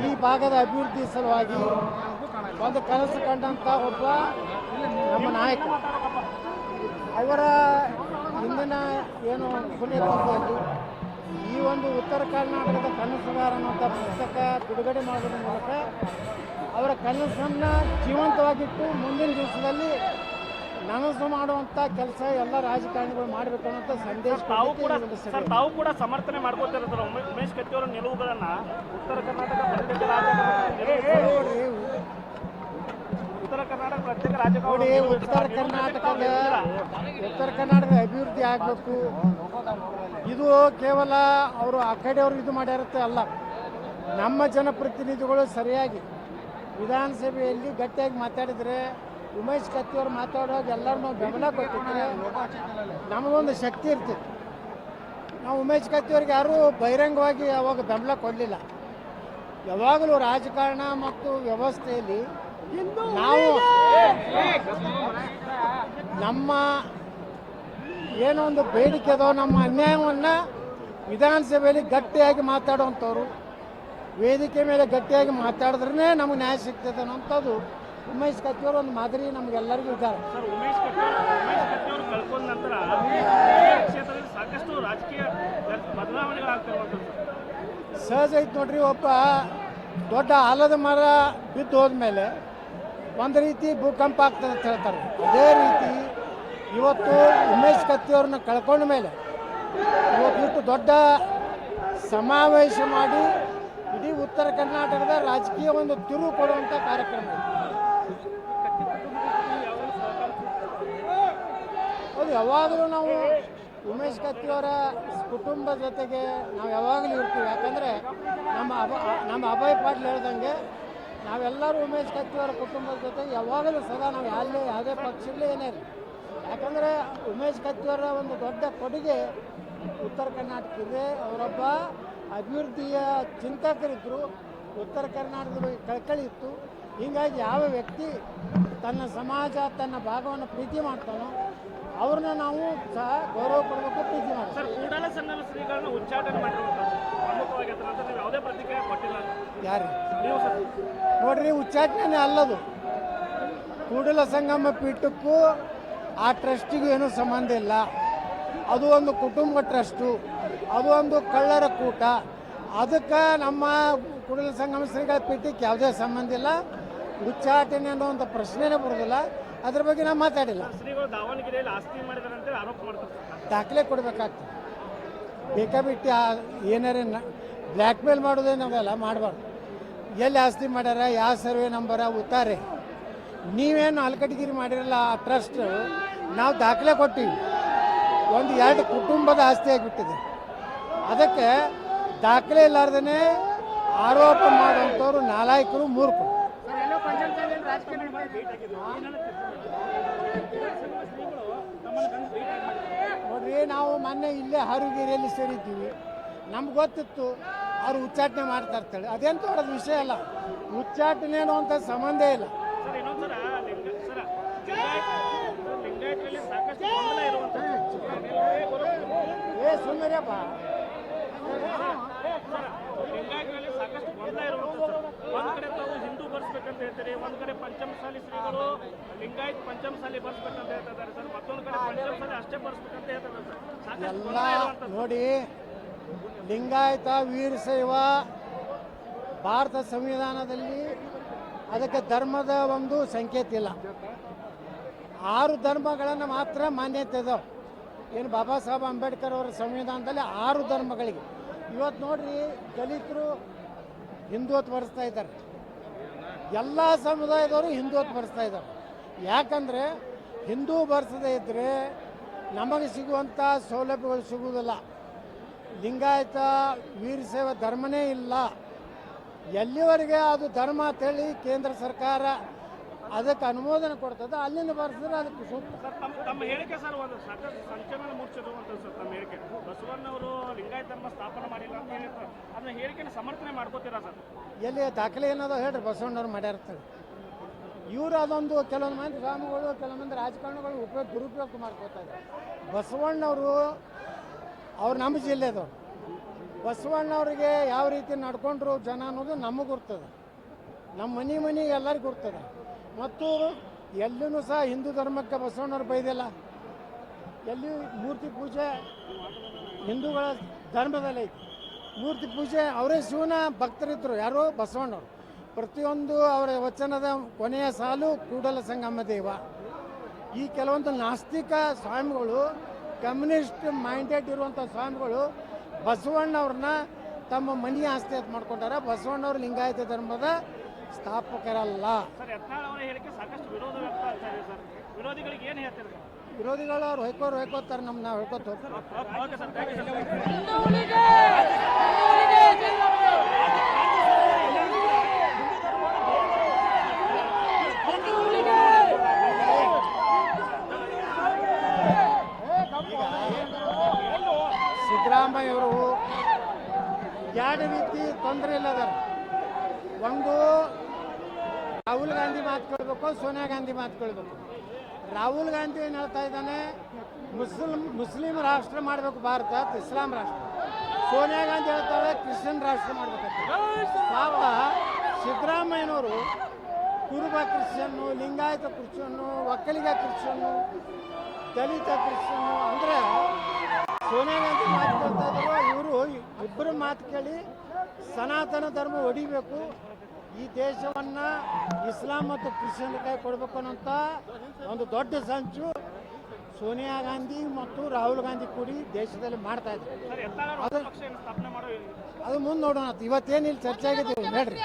ಈ ಭಾಗದ ಅಭಿವೃದ್ಧಿ ಸಲುವಾಗಿ ಒಂದು ಕನಸು ಕಂಡಂಥ ಒಬ್ಬ ನಮ್ಮ ನಾಯಕ. ಅವರ ಹಿಂದಿನ ಏನು ಪುಣ್ಯತಿಥಿಯಲ್ಲಿ ಈ ಒಂದು ಉತ್ತರ ಕರ್ನಾಟಕದ ಕನಸುಗಾರ ಅನ್ನುವಂಥ ಪುಸ್ತಕ ಬಿಡುಗಡೆ ಮಾಡೋದ್ರ ಮೂಲಕ ಅವರ ಕನಸನ್ನು ಜೀವಂತವಾಗಿಟ್ಟು ಮುಂದಿನ ದಿವಸದಲ್ಲಿ ನನಸು ಮಾಡುವಂತ ಕೆಲಸ ಎಲ್ಲ ರಾಜಕಾರಣಿಗಳು ಮಾಡಬೇಕು ಅನ್ನೋಂಥ ಸಂದೇಶ ತಾವು ಕೂಡ. ಸರ್ ತಾವು ಕೂಡ ಸಮರ್ಥನೆ ಮಾಡ್ಕೋತಿರ್ತಾರೆ ಉಮೇಶ್ ಕತ್ತಿ ಅವರ ನಿಲುವುಗಳನ್ನ ಉತ್ತರ ಕರ್ನಾಟಕ ಪ್ರತ್ಯೇಕ ಉತ್ತರ ಕರ್ನಾಟಕ ಪ್ರತ್ಯೇಕ ಉತ್ತರ ಕರ್ನಾಟಕದ ಉತ್ತರ ಕರ್ನಾಟಕದ ಅಭಿವೃದ್ಧಿ ಆಗಬೇಕು ಇದು ಕೇವಲ ಅವರು ಆ ಕಡೆಯವರು ಇದು ಮಾಡಿರುತ್ತೆ ಅಲ್ಲ ನಮ್ಮ ಜನಪ್ರತಿನಿಧಿಗಳು ಸರಿಯಾಗಿ ವಿಧಾನಸಭೆಯಲ್ಲಿ ಗಟ್ಟಿಯಾಗಿ ಮಾತಾಡಿದರೆ ಉಮೇಶ್ ಕತ್ತಿಯವ್ರು ಮಾತಾಡುವಾಗ ಎಲ್ಲರೂ ನಾವು ಬೆಂಬಲ ಕೊಟ್ಟಿದ್ರೆ ನಮಗೊಂದು ಶಕ್ತಿ ಇರ್ತಿತ್ತು. ನಾವು ಉಮೇಶ್ ಕತ್ತಿಯವ್ರಿಗೆ ಯಾರೂ ಬಹಿರಂಗವಾಗಿ ಅವಾಗ ಬೆಂಬಲ ಕೊಡಲಿಲ್ಲ. ಯಾವಾಗಲೂ ರಾಜಕಾರಣ ಮತ್ತು ವ್ಯವಸ್ಥೆಯಲ್ಲಿ ನಾವು ನಮ್ಮ ಏನೋ ಒಂದು ಬೇಡಿಕೆ ಅದೋ ನಮ್ಮ ಅನ್ಯಾಯವನ್ನು ವಿಧಾನಸಭೆಯಲ್ಲಿ ಗಟ್ಟಿಯಾಗಿ ಮಾತಾಡುವಂಥವ್ರು ವೇದಿಕೆ ಮೇಲೆ ಗಟ್ಟಿಯಾಗಿ ಮಾತಾಡಿದ್ರೇ ನಮಗೆ ನ್ಯಾಯ ಸಿಗ್ತದೆ ಅನ್ನೋಂಥದ್ದು ಉಮೇಶ್ ಕತ್ತಿಯವರು ಒಂದು ಮಾದರಿ ನಮ್ಗೆಲ್ಲರಿಗೂ ಇದ್ದಾರೆ ಸರ್ ಉಮೇಶ್ ಕತ್ತಿ ಉಮೇಶ್ ಕತ್ತಿ ಅವರು ಕಳ್ಕೊಂಡ ನಂತರ ಕ್ಷೇತ್ರದಲ್ಲಿ ಸಾಕಷ್ಟು ರಾಜಕೀಯ ಬದಲಾವಣೆಗಳಾಗ್ತಿರುವಂಥದ್ದು ಸಹಜ ಐತೆ ನೋಡ್ರಿ ಒಬ್ಬ ದೊಡ್ಡ ಆಲದ ಮರ ಬಿದ್ದು ಹೋದ್ಮೇಲೆ ಒಂದು ರೀತಿ ಭೂಕಂಪ ಆಗ್ತದೆ ಅಂತ ಹೇಳ್ತಾರೆ. ಅದೇ ರೀತಿ ಇವತ್ತು ಉಮೇಶ್ ಕತ್ತಿಯವ್ರನ್ನ ಕಳ್ಕೊಂಡ ಮೇಲೆ ಇವತ್ತು ದೊಡ್ಡ ಸಮಾವೇಶ ಮಾಡಿ ಇಡೀ ಉತ್ತರ ಕರ್ನಾಟಕದ ರಾಜಕೀಯ ಒಂದು ತಿರುವು ಕೊಡುವಂಥ ಕಾರ್ಯಕ್ರಮ ಇದು. ಯಾವಾಗಲೂ ನಾವು ಉಮೇಶ್ ಕತ್ತಿಯವರ ಕುಟುಂಬದ ಜೊತೆಗೆ ನಾವು ಯಾವಾಗಲೂ ಇರ್ತೀವಿ. ಯಾಕಂದರೆ ನಮ್ಮ ಅಭ, ನಮ್ಮ ಅಭಯ್ ಪಾಟೀಲ್ ಹೇಳ್ದಂಗೆ ನಾವೆಲ್ಲರೂ ಉಮೇಶ್ ಕತ್ತಿಯವರ ಕುಟುಂಬದ ಜೊತೆಗೆ ಯಾವಾಗಲೂ ಸದಾ ನಾವು ಯಾವುದೇ ಯಾವುದೇ ಪಕ್ಷಗಳೇ ಏನೇ ಇರಲಿ. ಯಾಕಂದರೆ ಉಮೇಶ್ ಕತ್ತಿಯವರ ಒಂದು ದೊಡ್ಡ ಕೊಡುಗೆ ಉತ್ತರ ಕರ್ನಾಟಕಕ್ಕೆ ಅವರೊಬ್ಬ ಅಭಿವೃದ್ಧಿಯ ಚಿಂತಕರಿದ್ದರು ಉತ್ತರ ಕರ್ನಾಟಕದ ಬಗ್ಗೆ ಕಳಕಳಿ ಇತ್ತು ಹೀಗಾಗಿ ಯಾವ ವ್ಯಕ್ತಿ ತನ್ನ ಸಮಾಜ, ತನ್ನ ಭಾಗವನ್ನು ಪ್ರೀತಿ ಮಾಡ್ತಾನೋ ಅವ್ರನ್ನ ನಾವು ಸಹ ಗೌರವ ಕೊಡಬೇಕು ಪ್ರೀತಿ ಸರ್ ಕೂಡಲ ಶ್ರೀಗಳನ್ನ ಉಚ್ಚಾಟನೆ ಮಾಡಿರುವಂಥದ್ದು ಪ್ರಮುಖವಾಗಿ ಅದರ ನಂತರ ನೀವು ಯಾವುದೇ ಪ್ರತಿಕ್ರಿಯೆ ಕೊಟ್ಟಿಲ್ಲ ಯಾರು? ನೀವು ಸರ್. ನೋಡ್ರಿ ಉಚ್ಚಾಟನೆ ಅಲ್ಲದು. ಕೂಡಲ ಸಂಗಮ ಪೀಠಕ್ಕೂ ಆ ಟ್ರಸ್ಟಿಗೂ ಏನೂ ಸಂಬಂಧ ಇಲ್ಲ. ಅದು ಒಂದು ಕುಟುಂಬ ಟ್ರಸ್ಟು ಅದು ಒಂದು ಕಳ್ಳರ ಕೂಟ. ಅದಕ್ಕೆ ನಮ್ಮ ಕೂಡಲ ಸಂಗಮ ಶ್ರೀಗಳ ಪೀಠಕ್ಕೆ ಯಾವುದೇ ಸಂಬಂಧ ಇಲ್ಲ. ಉಚ್ಚಾಟನೆ ಅನ್ನೋಂಥ ಪ್ರಶ್ನೆನೇ ಬರೋದಿಲ್ಲ. ಅದ್ರ ಬಗ್ಗೆ ನಾವು ಮಾತಾಡಿಲ್ಲ. ಶ್ರೀಗಳು ದಾವಣಗೆರೆಯಲ್ಲಿ ಆಸ್ತಿ ಆರೋಪ ಮಾಡ್ತಾರೆ. ದಾಖಲೆ ಕೊಡಬೇಕಾಗ್ತದೆ. ಬೇಕಾಬಿಟ್ಟು ಆ ಏನಾರ ಬ್ಲ್ಯಾಕ್ ಮೇಲ್ ಮಾಡೋದೇನದಲ್ಲ ಮಾಡಬಾರ್ದು. ಎಲ್ಲಿ ಆಸ್ತಿ ಮಾಡ್ಯಾರ ಯಾವ ಸರ್ವೆ ನಂಬರ ಉತ್ತಾರೆ. ನೀವೇನು ಅಲ್ಕಟಗಿರಿ ಮಾಡಿರಲ್ಲ ಆ ಟ್ರಸ್ಟ್ ನಾವು ದಾಖಲೆ ಕೊಟ್ಟಿವಿ. ಒಂದು ಎರಡು ಕುಟುಂಬದ ಆಸ್ತಿ ಆಗಿಬಿಟ್ಟಿದೆ. ಅದಕ್ಕೆ ದಾಖಲೆ ಇಲ್ಲಾರ್ದೇ ಆರೋಪ ಮಾಡುವಂಥವ್ರು ನಾಲಾಯಕರು ಮೂರ್ಖರು. ನೋಡ್ರಿ ನಾವು ಮೊನ್ನೆ ಇಲ್ಲೇ ಹರುಗಿರಿಯಲ್ಲಿ ಸೇರಿದ್ದೀವಿ. ನಮ್ಗೆ ಗೊತ್ತಿತ್ತು ಅವ್ರು ಉಚ್ಚಾಟನೆ ಮಾಡ್ತಾ ಇರ್ತಾಳೆ ಅದೇನು ಅವ್ರದ್ದು ವಿಷಯ ಅಲ್ಲ. ಉಚ್ಚಾಟನೆ ಅನ್ನುವಂಥ ಸಂಬಂಧ ಇಲ್ಲ. ಏ ಇನ್ನೊಂದು ಸರ ಲಿಂಗ ಸರ ಲಿಂಗಾಯತ ಲಿಂಗಾಯತರಲ್ಲಿ ಸಾಕಷ್ಟು ಗೊಂದಲ ಇರುವಂಥದ್ದು ಏ ಸುಮ್ಮನೆಪ್ಪ ಲಿಂಗಾಯತರಲ್ಲಿ ಸಾಕಷ್ಟು ಗೊಂದಲ ಇರುವಂಥದ್ದು ಒಂದ್ ಕಡೆ ತಾವು ಹಿಂದೂ ಬರ್ಸ್ಬೇಕಂತ ಹೇಳ್ತಾರೆ ಒಂದ್ ಕಡೆ ಪಂಚಮಸಾಲಿ ಶ್ರೀಗಳು ಲಿಂಗಾಯತ್ ಪಂಚಮಸಾಲಿ ಬರ್ಸ್ಬೇಕಂತ ಹೇಳ್ತಾ ಇದ್ದಾರೆ ಸರ್. ಮತ್ತೊಂದು ಕಡೆ ಪಂಚಮಸಾಲಿ ಅಷ್ಟೇ ಬರ್ಸ್ಬೇಕಂತ ಹೇಳ್ತಾರೆ ಸರ್. ಸಾಕಷ್ಟು ಎಲ್ಲ ನೋಡಿ ಲಿಂಗಾಯತ ವೀರಶೈವ ಭಾರತ ಸಂವಿಧಾನದಲ್ಲಿ ಅದಕ್ಕೆ ಧರ್ಮದ ಒಂದು ಸಂಕೇತ ಇಲ್ಲ. ಆರು ಧರ್ಮಗಳನ್ನು ಮಾತ್ರ ಮಾನ್ಯತೆ ಇದಾವೆ. ಏನು ಬಾಬಾ ಸಾಹೇಬ್ ಅಂಬೇಡ್ಕರ್ ಅವರ ಸಂವಿಧಾನದಲ್ಲಿ ಆರು ಧರ್ಮಗಳಿಗೆ. ಇವತ್ತು ನೋಡ್ರಿ ದಲಿತರು ಹಿಂದುತ್ವ ಬರೆಸ್ತಾ ಇದ್ದಾರೆ. ಎಲ್ಲ ಸಮುದಾಯದವರು ಹಿಂದೂತ್ ಬರೆಸ್ತಾ ಇದ್ದಾರೆ. ಯಾಕಂದರೆ ಹಿಂದೂ ಬರ್ಸದೇ ಇದ್ದರೆ ನಮಗೆ ಸಿಗುವಂಥ ಸೌಲಭ್ಯಗಳು ಸಿಗುವುದಿಲ್ಲ. ಲಿಂಗಾಯತ ವೀರಶೈವ ಧರ್ಮನೇ ಇಲ್ಲ. ಎಲ್ಲಿವರೆಗೆ ಅದು ಧರ್ಮ ಅಂತೇಳಿ ಕೇಂದ್ರ ಸರ್ಕಾರ ಅದಕ್ಕೆ ಅನುಮೋದನೆ ಕೊಡ್ತದೆ ಅಲ್ಲಿಂದ ಬರ್ಸಿದ್ರೆ ಅದಕ್ಕೆ ಸೂಕ್ತ. ಸರ್ ತಮ್ಮ ತಮ್ಮ ಹೇಳಿಕೆ ಸರ್ ಒಂದು ಸಾಕಷ್ಟು ಸಂಚಲನ ಮೂಡಿಸಿರುವಂಥದ್ದು ಸರ್ ತಮ್ಮ ಹೇಳಿಕೆ. ಬಸವಣ್ಣವರು ಲಿಂಗಾಯತ ಧರ್ಮ ಸ್ಥಾಪನೆ ಮಾಡಿಲ್ಲ ಅಂತ ಹೇಳಿರ್ತಾರೆ ಅದನ್ನ ಹೇಳಿಕೆನ ಸಮರ್ಥನೆ ಮಾಡ್ಕೋತೀರಾ ಸರ್? ಎಲ್ಲಿ ದಾಖಲೆ ಏನದ ಹೇಳ್ರಿ ಬಸವಣ್ಣವ್ರು ಮಾಡ್ಯಾರ್ತಾರೆ. ಇವರು ಅದೊಂದು ಕೆಲವೊಂದು ಮಂದಿ ಸ್ವಾಮಿಗಳು ಕೆಲವೊಂದು ಮಂದಿ ರಾಜಕಾರಣಿಗಳು ಉಪಯೋಗ ದುರುಪಯೋಗ ಮಾಡ್ಕೋತಾರೆ ಬಸವಣ್ಣವರು ಅವ್ರು ನಮ್ಮ ಜಿಲ್ಲೆದವ್ರು ಬಸವಣ್ಣವ್ರಿಗೆ ಯಾವ ರೀತಿ ನಡ್ಕೊಂಡ್ರು ಜನ ಅನ್ನೋದು ನಮಗೆ ಗುರ್ತದೆ. ನಮ್ಮ ಮನೆ ಮನೆ ಎಲ್ಲರಿಗೂ ಗುರ್ತದೆ. ಮತ್ತು ಎಲ್ಲೂ ಸಹ ಹಿಂದೂ ಧರ್ಮಕ್ಕೆ ಬಸವಣ್ಣವ್ರು ಬೈದಿಲ್ಲ. ಎಲ್ಲಿ ಮೂರ್ತಿ ಪೂಜೆ ಹಿಂದೂಗಳ ಧರ್ಮದಲ್ಲಿ ಐತಿ. ಮೂರ್ತಿ ಪೂಜೆ ಅವರೇ ಶಿವನ ಭಕ್ತರಿದ್ದರು ಯಾರು ಬಸವಣ್ಣವರು. ಪ್ರತಿಯೊಂದು ಅವರ ವಚನದ ಕೊನೆಯ ಸಾಲು ಕೂಡಲ ಸಂಗಮ ದೇವ. ಈ ಕೆಲವೊಂದು ನಾಸ್ತಿಕ ಸ್ವಾಮಿಗಳು, ಕಮ್ಯುನಿಸ್ಟ್ ಮೈಂಡೆಡ್ ಇರುವಂಥ ಸ್ವಾಮಿಗಳು ಬಸವಣ್ಣವ್ರನ್ನ ತಮ್ಮ ಮನೆಯ ಆಸ್ತಿ ಅಂತ ಮಾಡ್ಕೊಂಡಾರ. ಬಸವಣ್ಣವ್ರು ಲಿಂಗಾಯತ ಧರ್ಮದ ಸ್ಥಾಪಕರಲ್ಲ. ಸರ್ ಯತ್ನಾಳ್ ಅವರ ಹೇಳಿಕೆ ಸಾಕಷ್ಟು ವಿರೋಧ ವ್ಯಕ್ತ ಆಗ್ತಾ ಇದೆ ಸರ್. ವಿರೋಧಿಗಳಿಗೆ ಏನು ಹೇಳ್ತೀರಿ ಸರ್? ವಿರೋಧಿಗಳು ಅವ್ರು ಹೊಯ್ಕೋರು ಹೊಯ್ಕೋತಾರೆ ನಮ್ಮ ನಾವು ಹೇಳ್ಕೊತ ಹೋಗ್ತೀವಿ. Okay sir thank you sir ಸಿದ್ದರಾಮಯ್ಯವರು ಎರಡು ರೀತಿ ತೊಂದರೆ ಇಲ್ಲದ ಒಂದು ರಾಹುಲ್ ಗಾಂಧಿ ಮಾತು ಕೇಳಬೇಕು, ಸೋನಿಯಾ ಗಾಂಧಿ ಮಾತು ಕೇಳಬೇಕು. ರಾಹುಲ್ ಗಾಂಧಿ ಏನು ಹೇಳ್ತಾ ಇದ್ದಾನೆ? ಮುಸ್ಲಿಂ ಮುಸ್ಲಿಂ ರಾಷ್ಟ್ರ ಮಾಡಬೇಕು ಭಾರತ, ಇಸ್ಲಾಂ ರಾಷ್ಟ್ರ. ಸೋನಿಯಾ ಗಾಂಧಿ ಹೇಳ್ತಾಳೆ, ಕ್ರಿಶ್ಚಿಯನ್ ರಾಷ್ಟ್ರ ಮಾಡ್ಬೇಕಂತ. ಪಾಪ ಸಿದ್ದರಾಮಯ್ಯನವರು ಕುರುಬ Christian, Lingayat Christian, Vokkaliga Christian, ದಲಿತ ಕ್ರಿಶ್ಚಿಯನ್ನು, ಅಂದರೆ ಸೋನಿಯಾ ಗಾಂಧಿ ಮಾತು ಕೇಳ್ತಾ ಇದ್ರು ಇವರು ಇಬ್ಬರು ಮಾತು ಕೇಳಿ ಸನಾತನ ಧರ್ಮ ಹೊಡಿಬೇಕು ಈ ದೇಶವನ್ನ ಇಸ್ಲಾಂ ಮತ್ತು ಕ್ರಿಶ್ಚಿಯನ್ ಕೈ ಕೊಡಬೇಕು ಅನ್ನೋಂಥ ಒಂದು ದೊಡ್ಡ ಸಂಚು ಸೋನಿಯಾ ಗಾಂಧಿ ಮತ್ತು ರಾಹುಲ್ ಗಾಂಧಿ ಕೂಡಿ ದೇಶದಲ್ಲಿ ಮಾಡ್ತಾ ಇದ್ದಾರೆ. ಅದು ಪಕ್ಷ ಏನು ಸ್ಥಾಪನೆ ಮಾಡೋ ಅದು ಮುಂದೆ ನೋಡೋಣ. ಇವತ್ತೇನಿಲ್ಲ ಚರ್ಚೆ ಆಗಿದ್ದೀವಿ ನೋಡ್ರಿ